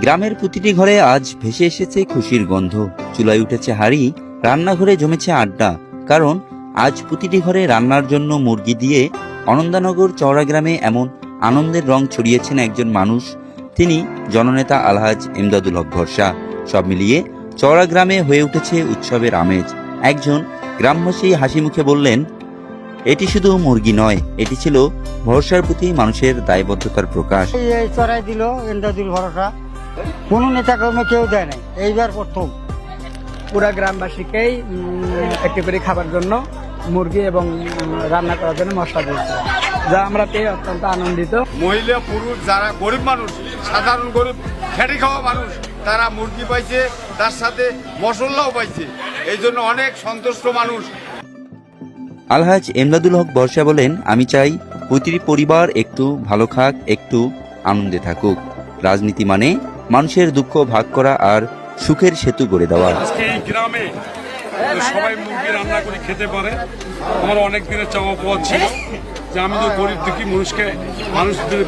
গ্রামের প্রতিটি ঘরে আজ ভেসে এসেছে খুশির গন্ধ। চুলায় উঠেছে হাড়ি, রান্নাঘরে জমেছে আড্ডা। কারণ, আজ প্রতিটি ঘরে রান্নার জন্য মুরগি দিয়ে অনন্দানগর চওড়া গ্রামে এমন আনন্দের রং ছড়িয়েছেন একজন মানুষ। তিনি জননেতা আলহাজ ইমদাদুল হক ভরসা। সব মিলিয়ে চওড়া গ্রামে হয়ে উঠেছে উৎসবের আমেজ। একজন গ্রামবাসী হাসি মুখে বললেন, এটি শুধু মুরগি নয়, এটি ছিল ভরসার প্রতি মানুষের দায়বদ্ধতার প্রকাশ। দিল এন্দাদুল ভরসা। কোনো নেতা কর্মে কেউ দেয় নাই। এইবার প্রথম। পুরা গ্রামবাসীকেই একটি করে খাবার জন্য মুরগি এবং রান্না করার জন্য মশলা দিয়েছে। যা আমরা পেয়ে অত্যন্ত আনন্দিত। মহিলা পুরুষ যারা গরিব মানুষ সাধারণ গরিব খেটে খাওয়া মানুষ তারা মুরগি পাইছে তার সাথে মশলাও পাইছে। এই জন্য অনেক সন্তুষ্ট মানুষ। আলহাজ এমদাদুল হক বর্ষা বলেন আমি চাই প্রতিটি পরিবার একটু ভালো খাক একটু আনন্দে থাকুক। রাজনীতি মানে মানুষের দুঃখ ভাগ করা আর সুখের সেতু গড়ে দেওয়া। গ্রামে সবাই মুরগি রান্না করে খেতে পারে। আমার অনেক দিনের চাওয়া পাওয়া ছিল যে আমি তো গরিব দুঃখী মানুষকে মানুষদের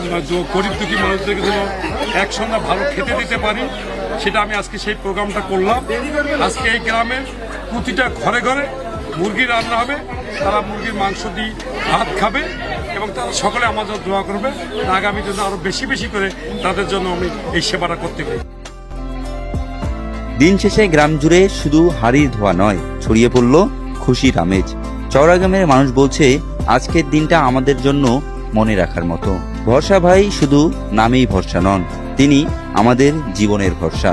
গরিব দুঃখী মানুষদেরকে যেন একসঙ্গে ভালো খেতে দিতে পারি, সেটা আমি আজকে সেই প্রোগ্রামটা করলাম। আজকে এই গ্রামের প্রতিটা ঘরে ঘরে মুরগি রান্না হবে, তারা মুরগির মাংস দিয়ে ভাত খাবে। এবং তারা সকলে আমার জন্য দোয়া করবে। আগামী জন্য আরও বেশি বেশি করে তাদের জন্য আমি এই সেবাটা করতে পারি। দিন শেষে গ্রাম জুড়ে শুধু হাড়ির ধোয়া নয়, ছড়িয়ে পড়ল খুশির আমেজ। চওড়া গ্রামের মানুষ বলছে, আজকের দিনটা আমাদের জন্য মনে রাখার মতো। ভরসা ভাই শুধু নামেই ভরসা নন, তিনি আমাদের জীবনের ভরসা।